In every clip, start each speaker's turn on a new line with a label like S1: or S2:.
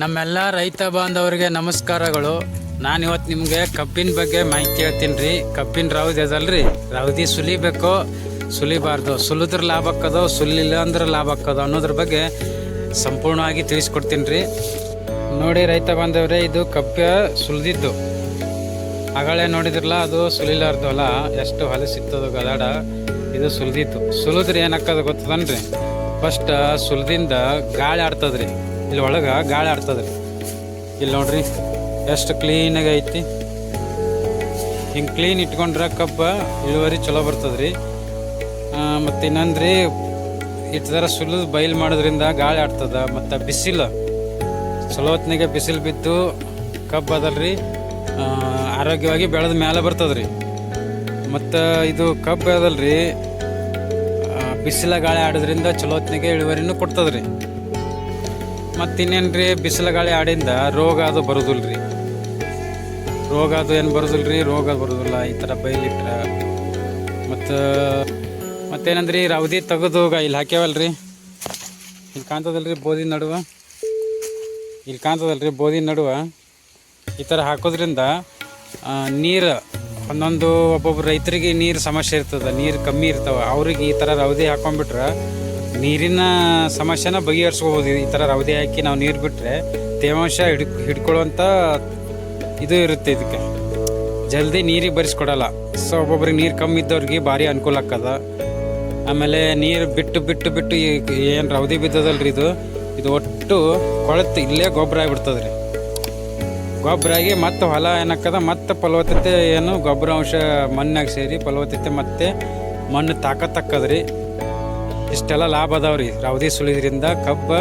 S1: ನಮ್ಮೆಲ್ಲ ರೈತ ಬಾಂಧವರಿಗೆ ನಮಸ್ಕಾರಗಳು. ನಾನು ಇವತ್ತು ನಿಮಗೆ ಕಬ್ಬಿನ ಬಗ್ಗೆ ಮಾಹಿತಿ ಹೇಳ್ತೀನಿ ರೀ ಕಬ್ಬಿನ ರೌದಿ ಅದಲ್ರಿ ರೌದಿ ಸುಲಿಬೇಕು. ಸುಲಿಬಾರ್ದು. ಸುಲಿದ್ರೆ ಲಾಭ ಹಾಕೋದು ಸುಲಿಲ್ಲ ಅಂದ್ರೆ ಲಾಭ ಹಾಕೋದು ಅನ್ನೋದ್ರ ಬಗ್ಗೆ ಸಂಪೂರ್ಣವಾಗಿ ತಿಳಿಸ್ಕೊಡ್ತೀನಿ ರೀ ನೋಡಿ ರೈತ ಬಾಂಧವ್ರೆ, ಇದು ಕಬ್ಬ ಸುಲಿದಿದ್ದು. ಆಗಳೇ ನೋಡಿದ್ರಲ್ಲ, ಅದು ಸುಲಿಲಾರ್ದು ಅಲ್ಲ. ಎಷ್ಟು ಹೊಲಸಿತ್ತದು ಗದಾಡ, ಇದು ಸುಲಿದಿತ್ತು. ಸುಲಿದ್ರೆ ಏನಾಕ್ಕದ ಗೊತ್ತದನ್ರಿ? ಫಸ್ಟ್, ಸುಲಿದಿಂದ ಗಾಳಿ ಆಡ್ತದ್ರಿ. ಇಲ್ಲಿ ಒಳಗೆ ಗಾಳಿ ಆಡ್ತದ್ರಿ. ಇಲ್ಲಿ ನೋಡ್ರಿ, ಎಷ್ಟು ಕ್ಲೀನಾಗಿ ಐತಿ. ಹಿಂಗೆ ಕ್ಲೀನ್ ಇಟ್ಕೊಂಡ್ರೆ ಕಬ್ಬ ಇಳುವರಿ ಚಲೋ ಬರ್ತದ್ರಿ. ಮತ್ತು ಇನ್ನಂದ್ರಿ ಇಟ್ಟು ಥರ ಸುಲಿದು ಬಯಲು ಮಾಡೋದ್ರಿಂದ ಗಾಳಿ ಆಡ್ತದೆ, ಮತ್ತು ಬಿಸಿಲು. ಚಲೋ ಹೊತ್ತಿನಾಗೆ ಬಿಸಿಲು ಬಿದ್ದು ಕಬ್ಬು ಅದಲ್ರಿ ಆರೋಗ್ಯವಾಗಿ ಬೆಳೆದ ಮೇಲೆ ಬರ್ತದ್ರಿ. ಮತ್ತು ಇದು ಕಬ್ಬು ಅದಲ್ರಿ ಬಿಸಿಲ ಗಾಳಿ ಆಡೋದ್ರಿಂದ ಚಲೋ ಹೊತ್ತಿನಾಗೆ ಇಳುವರಿನೂ ಕೊಡ್ತದ್ರಿ. ಮತ್ತು ಇನ್ನೇನು ರೀ ಗಾಳಿ ಆಡಿಂದ ರೋಗ ಅದು ಬರೋದಿಲ್ರಿ. ರೋಗ ಅದು ಏನು ಬರೋದಿಲ್ಲ ರೀ ರೋಗ ಬರೋದಿಲ್ಲ ಈ ಥರ ಬೈಲಿಟ್ರೆ. ಮತ್ತು ಮತ್ತೇನಂದ್ರಿ? ರವದಿ ತೆಗೆದು ಇಲ್ಲಿ ಹಾಕ್ಯಾವಲ್ರಿ? ಇಲ್ಲಿ ಕಾಣ್ತದಲ್ಲ ರೀ ಬೋದಿ ನಡುವ? ಇಲ್ಲಿ ಕಾಣ್ತದಲ್ಲ ರೀ ಬೋದಿ ನಡುವ? ಈ ಥರ ಹಾಕೋದ್ರಿಂದ ನೀರು ಒಂದೊಂದು ಒಬ್ಬೊಬ್ರು ರೈತರಿಗೆ ನೀರು ಸಮಸ್ಯೆ ಇರ್ತದೆ, ನೀರು ಕಮ್ಮಿ ಇರ್ತಾವೆ. ಅವ್ರಿಗೆ ಈ ಥರ ರವದಿ ಹಾಕೊಂಡ್ಬಿಟ್ರೆ ನೀರಿನ ಸಮಸ್ಯೆನ ಬಗೆಹರಿಸ್ಕೋಬೋದು. ಈ ಥರ ರವದಿ ಹಾಕಿ ನಾವು ನೀರು ಬಿಟ್ಟರೆ ತೇವಾಂಶ ಹಿಡ್ ಹಿಡ್ಕೊಳ್ಳುವಂಥ ಇದು ಇರುತ್ತೆ ಇದಕ್ಕೆ. ಜಲ್ದಿ ನೀರಿಗೆ ಬರಿಸ್ಕೊಡಲ್ಲ. ಸೊ, ಒಬ್ಬೊಬ್ರಿಗೆ ನೀರು ಕಮ್ಮಿ ಇದ್ದವ್ರಿಗೆ ಭಾರಿ ಅನುಕೂಲ ಆಗ್ತದ. ಆಮೇಲೆ ನೀರು ಬಿಟ್ಟು ಬಿಟ್ಟು ಬಿಟ್ಟು ಏನು ರವದಿ ಬಿದ್ದದಲ್ರಿ ಇದು? ಇದು ಒಟ್ಟು ಕೊಳತು ಇಲ್ಲೇ ಗೊಬ್ಬರ ಆಗಿಬಿಡ್ತದ್ರಿ. ಗೊಬ್ಬರ ಆಗಿ ಮತ್ತೆ ಹೊಲ ಏನಾಕ್ಕದ ಮತ್ತೆ ಫಲವತ್ತತೆ ಏನು ಗೊಬ್ಬರ ಅಂಶ ಮಣ್ಣಾಗ ಸೇರಿ ಫಲವತ್ತತೆ ಮತ್ತೆ ಮಣ್ಣು ತಾಕತ್ತಕ್ಕದ್ರಿ ಇಷ್ಟೆಲ್ಲ ಲಾಭ ಅದಾವ್ರಿ. ರವದಿ ಸುಳಿದ್ರಿಂದ ಕಬ್ಬ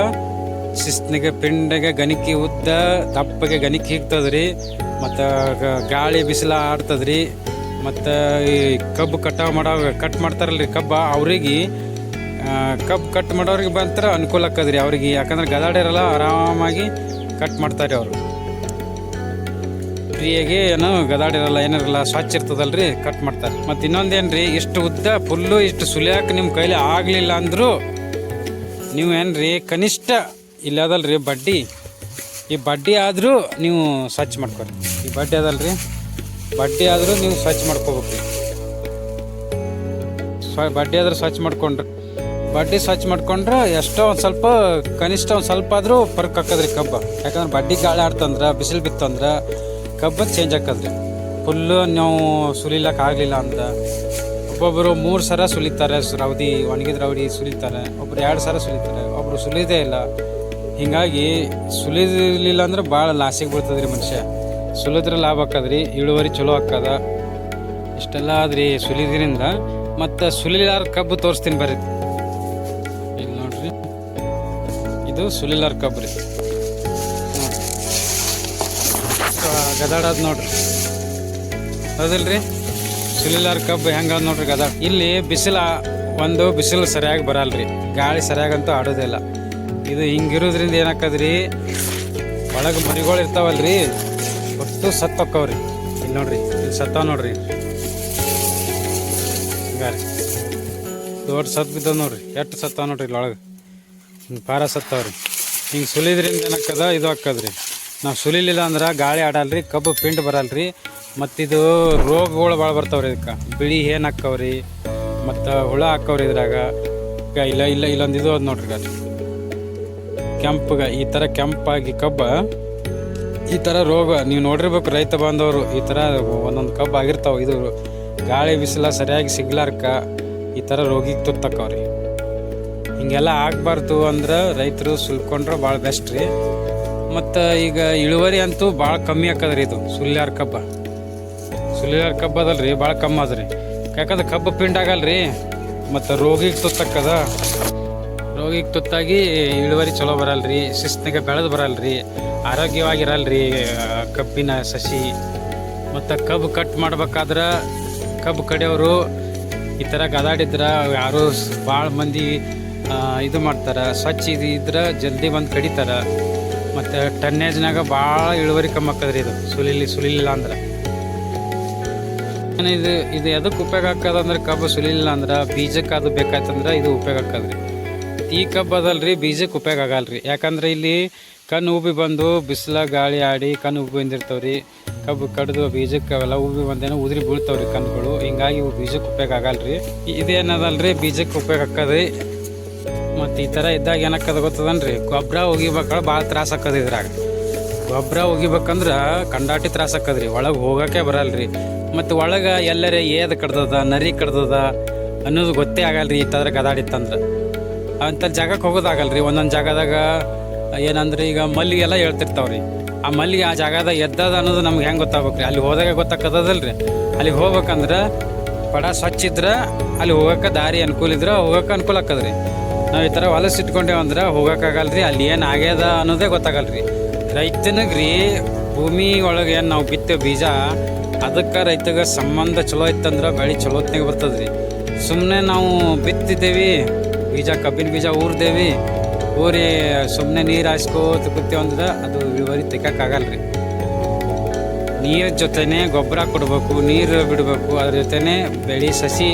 S1: ಶಿಸ್ತಿಗೆ, ಪಿಂಡಿಗೆ ಗಣಿಕೆ ಉದ್ದ, ದಪ್ಪಗೆ ಗಣಿಕೆ ಹಿಗ್ತದ್ರಿ. ಮತ್ತು ಗಾಳಿ ಬಿಸಿಲ ಆಡ್ತದ್ರಿ. ಮತ್ತು ಈ ಕಬ್ಬು ಕಟಾವು ಮಾಡೋ ಕಟ್ ಮಾಡ್ತಾರಲ್ರಿ ಕಬ್ಬ. ಅವ್ರಿಗೆ ಕಬ್ಬು ಕಟ್ ಮಾಡೋರಿಗೆ ಬಂತರ ಅನುಕೂಲ ಆಕ್ಕದ್ರಿ ಅವ್ರಿಗೆ. ಯಾಕಂದ್ರೆ ಗದಾಡಿರಲ್ಲ ಆರಾಮಾಗಿ ಕಟ್ ಮಾಡ್ತಾರೆ ಅವರು. ಫ್ರೀಯಾಗಿ ಏನು ಗದಾಡಿರಲ್ಲ, ಏನಿರಲ್ಲ, ಸ್ವಚ್ಛ ಇರ್ತದಲ್ರಿ ಕಟ್ ಮಾಡ್ತಾರೆ. ಮತ್ತು ಇನ್ನೊಂದೇನ್ರಿ, ಇಷ್ಟು ಉದ್ದ ಫುಲ್ಲು ಇಷ್ಟು ಸುಲಿಯಾಕೆ ನಿಮ್ಮ ಕೈಲಿ ಆಗಲಿಲ್ಲ ಅಂದರೂ ನೀವು ಏನ್ರಿ, ಕನಿಷ್ಠ ಇಲ್ಲದಲ್ಲ ರೀ ಬಡ್ಡಿ? ಈ ಬಡ್ಡಿ ಆದರೂ ನೀವು ಸ್ವಚ್ಛ ಮಾಡ್ಕೊರಿ. ಈ ಬಡ್ಡಿ ಅದಲ್ರಿ ಬಡ್ಡಿ ಆದರೂ ನೀವು ಸ್ವಚ್ಛ ಮಾಡ್ಕೋಬೇಕ್ರಿ. ಸ್ವ, ಬಡ್ಡಿ ಆದರೂ ಸ್ವಚ್ಛ ಮಾಡ್ಕೊಂಡ್ರೆ. ಬಡ್ಡಿ ಸ್ವಚ್ಛ ಮಾಡ್ಕೊಂಡ್ರೆ ಎಷ್ಟೋ ಒಂದು ಸ್ವಲ್ಪ, ಕನಿಷ್ಠ ಒಂದು ಸ್ವಲ್ಪ ಆದರೂ ಪರ್ಕ್ ಹಾಕೋದ್ರಿ ಕಬ್ಬ. ಯಾಕಂದ್ರೆ ಬಡ್ಡಿ ಗಾಳಿ ಆಡ್ತಂದ್ರೆ, ಬಿಸಿಲು ಬಿತ್ತಂದ್ರೆ ಕಬ್ಬ ಚೇಂಜ್ ಆಕದ್ರಿ ಫುಲ್ಲು ನಾವು ಸುಲಿಲಕ್ಕೆ ಆಗಲಿಲ್ಲ ಅಂತ. ಒಬ್ಬೊಬ್ಬರು ಮೂರು ಸರ ಸುಲಿತಾರೆ ರೌದಿ ಒಣಗಿದ ರೌಡಿ ಸುಲಿತಾರೆ ಒಬ್ಬರು ಎರಡು ಸರ ಸುಲಿತಾರೆ ಒಬ್ಬರು ಸುಲಿದೇ ಇಲ್ಲ. ಹೀಗಾಗಿ ಸುಲಿದಿರಲಿಲ್ಲ ಅಂದ್ರೆ ಭಾಳ ಲಾಸಿಗೆ ಬೀಳ್ತದ್ರಿ ಮನುಷ್ಯ. ಸುಲಿದ್ರೆ ಲಾಭ ಆಕ್ಕದ್ರಿ, ಇಳುವರಿ ಚಲೋ ಆಕ್ಕದ. ಇಷ್ಟೆಲ್ಲ ಆದ್ರಿ ಸುಲಿದ್ರಿಂದ. ಮತ್ತು ಸುಲಿಲಾರ ಕಬ್ಬು ತೋರಿಸ್ತೀನಿ ಬರ್ರಿ. ಇಲ್ಲಿ ನೋಡ್ರಿ. ಇದು ಸುಲಿಲಾರ ಕಬ್ಬು ರೀ. ಗದಾಡದ್ ನೋಡ್ರಿ. ಹೌದಲ್ರಿ? ಸಿಲಿಲಾರ್ ಕಬ್ಬು ಹೆಂಗ ನೋಡ್ರಿ ಗದಾಡ? ಇಲ್ಲಿ ಬಿಸಿಲ ಒಂದು, ಬಿಸಿಲು ಸರಿಯಾಗಿ ಬರಲ್ರಿ. ಗಾಳಿ ಸರಿಯಾಗಂತೂ ಆಡೋದಿಲ್ಲ ಇದು ಹಿಂಗಿರೋದ್ರಿಂದ ಏನಾಕದ್ರಿ? ಒಳಗೆ ಮರಿಗಳು ಇರ್ತಾವಲ್ರಿ. ಒಟ್ಟು ಸತ್ತೋಕ್ಕವ್ರಿ ಇಲ್ಲಿ ನೋಡ್ರಿ ಇಲ್ಲಿ ಸತ್ತಾವ ನೋಡ್ರಿ. ಹಿಂಗಾರಿ. ದೊಡ್ಡ ಸತ್ ಬಿದ್ದಾವ ನೋಡ್ರಿ. ಎಷ್ಟು ಸತ್ತಾವ ನೋಡ್ರಿ ಇಲ್ಲಿ ಒಳಗೆ? ಹಿಂಗೆ ಪಾರ ಸತ್ತವ್ರಿ. ಹಿಂಗೆ ಸುಲಿದ್ರಿಂದ ಏನಾಕ್ಕದ ಇದು ಆಕ್ಕದ್ರಿ ನಾವು ಸುಲಿಲಿಲ್ಲ ಅಂದ್ರೆ ಗಾಳಿ ಆಡಲ್ರಿ, ಕಬ್ಬು ಪಿಂಟ್ ಬರಲ್ರಿ ಮತ್ತಿದು ರೋಗಗಳು ಭಾಳ ಬರ್ತಾವ್ರಿ ಇದಕ್ಕೆ. ಬಿಳಿ ಏನು ಹಾಕ್ಕವ್ರಿ ಮತ್ತು ಹುಳ ಹಾಕ್ಕವ್ರಿ ಇದ್ರಾಗ. ಇಲ್ಲ ಇಲ್ಲ, ಇಲ್ಲೊಂದು ಇದು ಅದು ನೋಡ್ರಿ ಗಾಡಿ. ಕೆಂಪಗೆ, ಈ ಥರ ಕೆಂಪಾಗಿ ಕಬ್ಬ, ಈ ಥರ ರೋಗ, ನೀವು ನೋಡಿರ್ಬೇಕು ರೈತ ಬಾಂಧವರು, ಈ ಥರ ಒಂದೊಂದು ಕಬ್ಬು ಆಗಿರ್ತಾವೆ. ಇದು ಗಾಳಿ ಬಿಸಿಲ ಸರಿಯಾಗಿ ಸಿಗ್ಲಾರ್ಕ ಈ ಥರ ರೋಗಿಗೆ ತುತ್ತಕ್ಕವ್ರಿ ಹಿಂಗೆಲ್ಲ ಆಗಬಾರ್ದು ಅಂದ್ರೆ ರೈತರು ಸುಲ್ಕೊಂಡ್ರೆ ಭಾಳ ಬೆಸ್ಟ್ ರೀ. ಮತ್ತು ಈಗ ಇಳುವರಿ ಅಂತೂ ಭಾಳ ಕಮ್ಮಿ ಹಾಕದ್ರಿ ಇದು. ಸುಲ್ಯಾರ ಕಬ್ಬ. ಸುಲ್ಯಾರ ಕಬ್ಬ ರೀ ಭಾಳ ಕಮ್ಮಿ ಅದ್ರಿ ಯಾಕಂದ್ರೆ ಕಬ್ಬು ಪಿಂಡ್ ಆಗಲ್ರಿ, ಮತ್ತು ರೋಗಿಗೆ ತುತ್ತಕ್ಕದ ರೋಗಿಗೆ ತುತ್ತಾಗಿ ಇಳುವರಿ ಚಲೋ ಬರಲ್ರಿ, ಶಿಸ್ತಿಗೆ ಬೆಳೆದು ಬರಲ್ರಿ ರೀ ಕಬ್ಬಿನ ಸಸಿ. ಮತ್ತು ಕಬ್ಬು ಕಟ್ ಮಾಡ್ಬೇಕಾದ್ರೆ ಕಬ್ಬು ಕಡಿಯೋರು, ಈ ಥರ ಗದಾಡಿದ್ರೆ ಯಾರು ಭಾಳ ಮಂದಿ ಇದು ಮಾಡ್ತಾರೆ. ಸ್ವಚ್ಛ ಇದು ಇದ್ರೆ ಜಲ್ದಿ ಬಂದು ಕಡಿತಾರೆ. ಮತ್ತು ಟನ್ನೇಜ್ನಾಗ ಭಾಳ ಇಳುವರಿ ಕಮ್ಮಿ ಆಕದ್ರಿ ಇದು. ಸುಲಿಲಿ ಸುಲಿಲಿಲ್ಲ ಅಂದ್ರೆ. ಇದು ಇದು ಎದಕ್ಕೆ ಉಪಯೋಗ ಆಕದ ಅಂದ್ರೆ ಕಬ್ಬು ಸುಲಿಲಿಲ್ಲ ಅಂದ್ರೆ ಬೀಜಕ್ಕೆ ಅದು ಬೇಕಾಯ್ತಂದ್ರೆ ಇದು ಉಪಯೋಗ ಆಕದ್ರಿ ಈ ಕಬ್ಬು ಅದಲ್ರಿ ಬೀಜಕ್ಕೆ ಉಪಯೋಗ ಆಗಲ್ರಿ. ಯಾಕಂದ್ರೆ ಇಲ್ಲಿ ಕಣ್ಣು ಉಬ್ಬಿ ಬಂದು ಬಿಸಿಲ, ಗಾಳಿ ಆಡಿ ಕಣ್ಣು ಉಬ್ಬಿ ಬಂದಿರ್ತಾವ್ರಿ. ಕಬ್ಬು ಕಡಿದು ಬೀಜಕ್ಕೆ ಅವೆಲ್ಲ ಉಬ್ಬಿ ಬಂದೇನೋ ಉದುರಿ ಬೀಳ್ತಾವ್ರಿ ಕಣ್ಣುಗಳು. ಹಿಂಗಾಗಿ ಇವು ಬೀಜಕ್ಕೆ ಉಪಯೋಗ ಆಗಲ್ರಿ. ಇದೇನದಲ್ರಿ ಬೀಜಕ್ಕೆ ಉಪಯೋಗ ಆಕ್ಕದ್ರಿ ಮತ್ತು ಈ ಥರ ಇದ್ದಾಗ ಏನಕ್ಕದ ಗೊತ್ತದನ್ರಿ? ಗೊಬ್ಬರ ಒಗಿಬೇಕಾದ್ರೆ ಭಾಳ ತ್ರಾಸ ಆಕ್ಕದ ಇದ್ರಾಗ. ಗೊಬ್ಬರ ಒಗಿಬೇಕಂದ್ರೆ ಕಂಡಾಟಿ ತ್ರಾಸ ಆಕದ್ರಿ ಒಳಗೆ ಹೋಗೋಕೆ ಬರಲ್ರಿ. ಮತ್ತು ಒಳಗೆ ಎಲ್ಲರೇ ಏದ್ ಕಡ್ದದ, ನರಿ ಕಡ್ದದ ಅನ್ನೋದು ಗೊತ್ತೇ ಆಗಲ್ರಿ ಈ ಥರ ಗದಾಡಿತ್ತಂದ್ರೆ. ಅಂತ ಜಾಗಕ್ಕೆ ಹೋಗೋದಾಗಲ್ರಿ ಒಂದೊಂದು ಜಾಗದಾಗ ಏನಂದ್ರೆ ಈಗ ಮಲ್ಲಿಗೆ ಎಲ್ಲ ಹೇಳ್ತಿರ್ತಾವ್ರಿ. ಆ ಮಲ್ಲಿಗೆ ಆ ಜಾಗದಾಗ ಎದ್ದದ ಅನ್ನೋದು ನಮ್ಗೆ ಹೆಂಗೆ ಗೊತ್ತಾಗ್ಬೇಕ್ರಿ? ಅಲ್ಲಿ ಹೋದಾಗ ಗೊತ್ತಾಕದಲ್ರಿ ಅಲ್ಲಿಗೆ ಹೋಗ್ಬೇಕಂದ್ರೆ ಪಡ ಸ್ವಚ್ಛ ಇದ್ರೆ, ಅಲ್ಲಿ ಹೋಗಕ್ಕೆ ದಾರಿ ಅನುಕೂಲ ಇದ್ರೆ ಹೋಗೋಕೆ ಅನುಕೂಲ ಆಕ್ಕದ್ರಿ. ನಾವು ಈ ಥರ ಹೊಲಸು ಇಟ್ಕೊಂಡೇವಂದ್ರೆ ಹೋಗೋಕ್ಕಾಗಲ್ರಿ, ಅಲ್ಲಿ ಏನು ಆಗ್ಯದ ಅನ್ನೋದೇ ಗೊತ್ತಾಗಲ್ರಿ. ರೀ ಭೂಮಿ ಒಳಗೆ ಏನು ನಾವು ಬಿತ್ತೇವೆ ಬೀಜ, ಅದಕ್ಕೆ ರೈತಗೆ ಸಂಬಂಧ ಚಲೋ ಇತ್ತಂದ್ರೆ ಬೆಳೆ ಚಲೋತ್ನಾಗ ರೀ ಸುಮ್ಮನೆ ನಾವು ಬಿತ್ತಿದ್ದೇವೆ, ಬೀಜ ಕಬ್ಬಿನ ಬೀಜ ಊರ್ದೇವಿ, ಊರಿ ಸುಮ್ಮನೆ ನೀರು ಹಾಸ್ಕೋತ ಅಂದ್ರೆ ಅದು ಇಳುವರಿ ರೀ ನೀರ ಜೊತೆನೆ ಗೊಬ್ಬರ ಕೊಡಬೇಕು, ನೀರು ಬಿಡಬೇಕು, ಅದ್ರ ಜೊತೆನೇ ಬೆಳೆ ಸಸಿ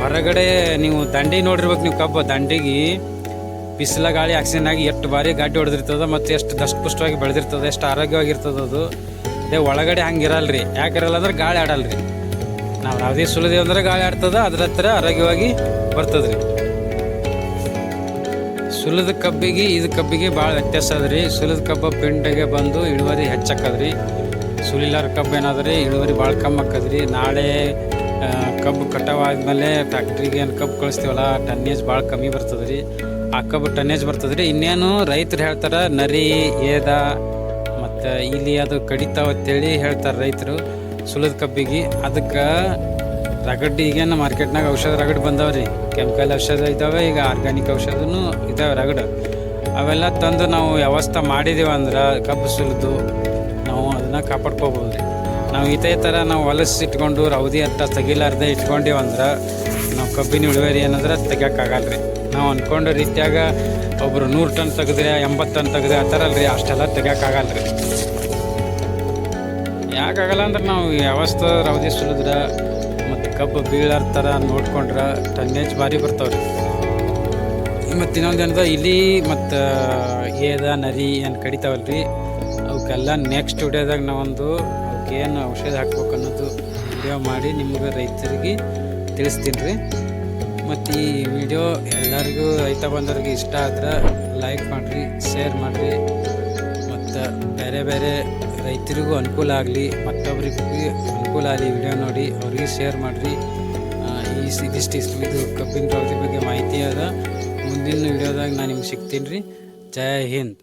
S1: ಹೊರಗಡೆ ನೀವು ದಂಡಿ ನೋಡಿರ್ಬೇಕು, ನೀವು ಕಬ್ಬು ದಂಡಿಗೆ ಬಿಸಿಲ ಗಾಳಿ ಆಕ್ಸಿಜನ್ ಆಗಿ ಎಷ್ಟು ಬಾರಿ ಗಾಡಿ ಹೊಡೆದಿರ್ತದೆ ಮತ್ತು ಎಷ್ಟು ದಷ್ಟಪುಷ್ಟವಾಗಿ ಬೆಳೆದಿರ್ತದೆ, ಎಷ್ಟು ಆರೋಗ್ಯವಾಗಿರ್ತದೆ ಅದು. ಅದೇ ಒಳಗಡೆ ಹಂಗೆ ಇರಲ್ಲ ಯಾಕೆ ಇರಲ್ಲ ಅಂದ್ರೆ ಗಾಳಿ ಆಡಲ್ರಿ. ನಾವು ಯಾವುದೇ ಸುಲಿದೇವು ಅಂದ್ರೆ ಗಾಳಿ ಆಡ್ತದೆ, ಅದ್ರ ಹತ್ರ ಆರೋಗ್ಯವಾಗಿ ಬರ್ತದ್ರಿ. ಸುಲಿದ ಕಬ್ಬಿಗೆ, ಇದು ಕಬ್ಬಿಗೆ ಭಾಳ ವ್ಯತ್ಯಾಸ ಅದ ರೀ ಸುಲಿದ ಕಬ್ಬ ಪಿಂಡಿಗೆ ಬಂದು ಇಳುವರಿ ಹೆಚ್ಚಾಕದ್ರಿ. ಸುಲಿಲಾರ ಕಬ್ಬು ಏನಾದ್ರಿ, ಇಳುವರಿ ಭಾಳ ಕಮ್ಮಿ ಆಕದ್ರಿ. ನಾಳೆ ಕಬ್ಬು ಕಟಾವ್ ಆದಮೇಲೆ ಫ್ಯಾಕ್ಟ್ರಿಗೆ ಏನು ಕಬ್ಬು ಕಳಿಸ್ತೀವಲ್ಲ ಟನ್ನೇಜ್ ಭಾಳ ಕಮ್ಮಿ ಬರ್ತದೆ ರೀ ಆ ಕಬ್ಬು ಟನ್ನೇಜ್ ಬರ್ತದೆ ರೀ ಇನ್ನೇನು ರೈತರು ಹೇಳ್ತಾರೆ, ನರಿ, ಏದ ಮತ್ತು ಇಲ್ಲಿ ಅದು ಕಡಿತಾವ ಅಂತೇಳಿ ಹೇಳ್ತಾರೆ ರೈತರು ಸುಲದ ಕಬ್ಬಿಗೆ. ಅದಕ್ಕೆ ರಗಡ್ ಈಗೇನು ಮಾರ್ಕೆಟ್ನಾಗ ಔಷಧ ರಗಡ್ ರೀ ಕೆಮಿಕಲ್ ಔಷಧ ಇದ್ದಾವೆ ಈಗ ಆರ್ಗ್ಯಾನಿಕ್ ಔಷಧನೂ ಇದ್ದಾವೆ ರಗಡ್. ಅವೆಲ್ಲ ತಂದು ನಾವು ವ್ಯವಸ್ಥೆ ಮಾಡಿದೀವಿ ಅಂದ್ರೆ ಕಬ್ಬು ಸುಲಿದು, ನಾವು ಅದನ್ನು ಕಾಪಾಡ್ಕೋಬೋದು ರೀ ನಾವು ಇದೇ ಥರ ನಾವು ಹೊಲಸು ಇಟ್ಕೊಂಡು, ರೌದಿ ಅಂತ ತೆಗಿಲಾರ್ದೆ ಇಟ್ಕೊಂಡಿವಿ ಅಂದ್ರೆ ನಾವು ಕಬ್ಬಿನ ಇಳುವರಿ ಏನಂದ್ರೆ ತೆಗಿಯೋಕ್ಕಾಗಲ್ಲ ರೀ ನಾವು ಅಂದ್ಕೊಂಡ ರೀತಿಯಾಗ ಒಬ್ಬರು ನೂರು ಟನ್ ತೆಗೆದ್ರೆ, ಎಂಬತ್ತು ಟನ್ ತೆಗೆದ್ರೆ ಆ ಥರ ಅಲ್ರಿ, ಅಷ್ಟೆಲ್ಲ ತೆಗಿಯೋಕ್ಕಾಗಲ್ಲ ರೀ ಯಾಕಾಗಲ್ಲ ಅಂದ್ರೆ ನಾವು ವ್ಯವಸ್ಥೆ ರೌದಿ ಸುಲಿದ್ರೆ ಮತ್ತು ಕಬ್ಬು ಬೀಳಾರ ಥರ ನೋಡ್ಕೊಂಡ್ರೆ ಟನ್ನೇಜ್ ಭಾರಿ ಬರ್ತಾವ್ರಿ. ಮತ್ತು ಇನ್ನೊಂದು ಏನದ ಇಲಿ ಮತ್ತು ಏದ ನರಿ ಏನು ಕಡಿತಾವಲ್ರಿ ಅವಕ್ಕೆಲ್ಲ ನೆಕ್ಸ್ಟ್ ವಿಡಿಯೋದಾಗ ನಾವೊಂದು ಅವಕ್ಕೇನು ಔಷಧ ಹಾಕ್ಬೇಕು ಅನ್ನೋದು ವಿಡಿಯೋ ಮಾಡಿ ನಿಮ್ಗೆ ರೈತರಿಗೆ ತಿಳಿಸ್ತೀನಿ ರೀ. ಮತ್ತು ಈ ವಿಡಿಯೋ ಎಲ್ಲರಿಗೂ, ರೈತ ಬಂದವ್ರಿಗೆ ಇಷ್ಟ ಆದ್ರೆ ಲೈಕ್ ಮಾಡಿರಿ ಶೇರ್ ಮಾಡಿರಿ. ಮತ್ತು ಬೇರೆ ಬೇರೆ ರೈತರಿಗೂ ಅನುಕೂಲ ಆಗಲಿ ಮತ್ತೊಬ್ಬರಿಗೂ ಅನುಕೂಲ ಆಗಲಿ ವಿಡಿಯೋ ನೋಡಿ, ಅವ್ರಿಗೆ ಶೇರ್ ಮಾಡಿರಿ. ಈ ಇದಿಷ್ಟು ಇಷ್ಟು ಇದು ಕಬ್ಬಿನ ಬಗ್ಗೆ ಮಾಹಿತಿ ಅದ. ಮುಂದಿನ ವಿಡಿಯೋದಾಗ ನಾನು ನಿಮ್ಗೆ ಸಿಗ್ತೀನಿ ರೀ. ಜೈ ಹಿಂದ್.